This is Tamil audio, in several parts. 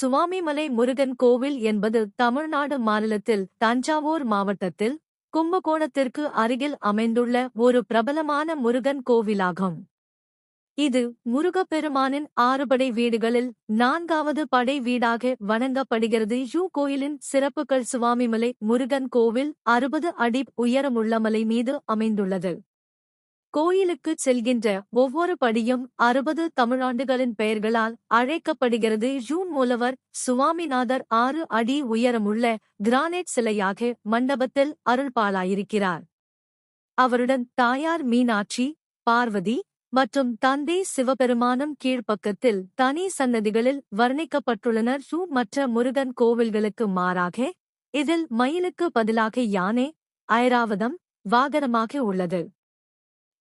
சுவாமிமலை முருகன் கோவில் என்பது தமிழ்நாடு மாநிலத்தில் தஞ்சாவூர் மாவட்டத்தில் கும்பகோணத்திற்கு அருகில் அமைந்துள்ள ஒரு பிரபலமான முருகன் கோவிலாகும். இது முருகப்பெருமானின் ஆறுபடை வீடுகளில் நான்காவது படை வீடாக வணங்கப்படுகிறது. யூ கோயிலின் சிறப்புகள் சுவாமிமலை முருகன் கோவில் அறுபது அடி உயரமுள்ள மலை மீது அமைந்துள்ளது. கோயிலுக்கு செல்கின்ற ஒவ்வொரு படியும் அறுபது தமிழாண்டுகளின் பெயர்களால் அழைக்கப்படுகிறது. ஜூன் மூலவர் சுவாமிநாதர் ஆறு அடி உயரமுள்ள கிரானைட் சிலையாக மண்டபத்தில் அருள்பாலாயிருக்கிறார். அவருடன் தாயார் மீனாட்சி பார்வதி மற்றும் தந்தை சிவபெருமானம் கீழ்ப்பக்கத்தில் தனி சன்னதிகளில் வர்ணிக்கப்பட்டுள்ளனர். ஷூ மற்ற முருகன் கோவில்களுக்கு மாறாக இதில் மயிலுக்கு பதிலாக யானை ஐராவதம் வாகனமாக உள்ளது.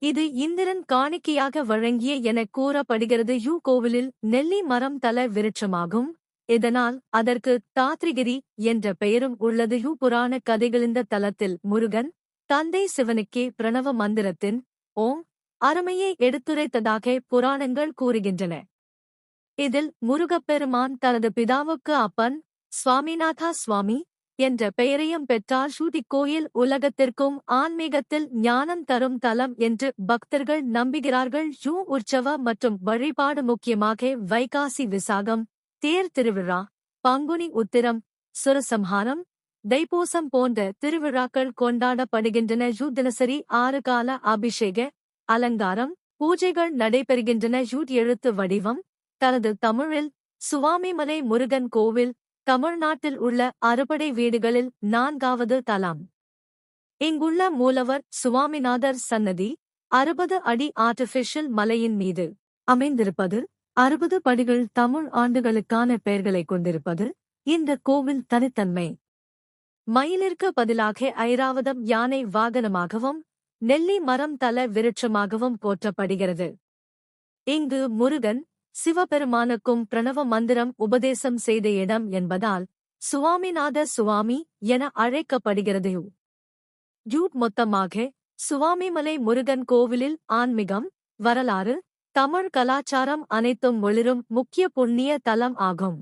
இது இந்திரன் காணிக்கையாக வழங்கிய என கூறப்படுகிறது. யூ கோவிலில் நெல்லி மரம் தல விருட்சமாகும். இதனால் அதற்கு தாத்ரிகிரி என்ற பெயரும் உள்ளது. யூ புராண கதைகளிந்த தலத்தில் முருகன் தந்தை சிவனுக்கே பிரணவ மந்திரத்தின் ஓம் அருமையை எடுத்துரைத்ததாக புராணங்கள் கூறுகின்றன. இதில் முருகப்பெருமான் தனது பிதாவுக்கு அப்பன் சுவாமிநாதா சுவாமி என்ற பெயரையும் பெற்றார் ஷூட்டி கோயில் உலகத்திற்கும் ஆன்மீகத்தில் ஞானம் தரும் தலம் என்று பக்தர்கள் நம்புகிறார்கள். ஷூ உற்சவ மற்றும் வழிபாடு முக்கியமாக வைகாசி விசாகம் தேர் திருவிழா பங்குனி உத்திரம் சுரசம்ஹாரம் தைப்பூசம் போன்ற திருவிழாக்கள் கொண்டாடப்படுகின்றன. யூ தினசரி ஆறு கால அபிஷேக அலங்காரம் பூஜைகள் நடைபெறுகின்றன. யூட் எழுத்து வடிவம் தனது தமிழில் சுவாமிமலை முருகன் கோவில் தமிழ்நாட்டில் உள்ள அறுபடை வீடுகளில் நான்காவது தலம். இங்குள்ள மூலவர் சுவாமிநாதர் சன்னதி அறுபது அடி ஆர்டிபிஷியல் மலையின் மீது அமைந்திருப்பது அறுபது படிகள் தமிழ் ஆண்டுகளுக்கான பெயர்களைக் கொண்டிருப்பது இந்த கோவில் தனித்தன்மை. மயிலிற்கு பதிலாக ஐராவதம் யானை வாகனமாகவும் நெல்லி மரம் தல விருட்சமாகவும் போற்றப்படுகிறது. இங்கு முருகன் சிவபெருமானுக்கும் பிரணவ மந்திரம் உபதேசம் செய்த இடம் என்பதால் சுவாமிநாத சுவாமி என அழைக்கப்படுகிறது. ஜூட் மொத்தமாக சுவாமிமலை முருகன் கோவிலில் ஆன்மீகம் வரலாறு தமிழ் கலாச்சாரம் அனைத்தும் ஒளிரும் முக்கிய புண்ணிய தலம் ஆகும்.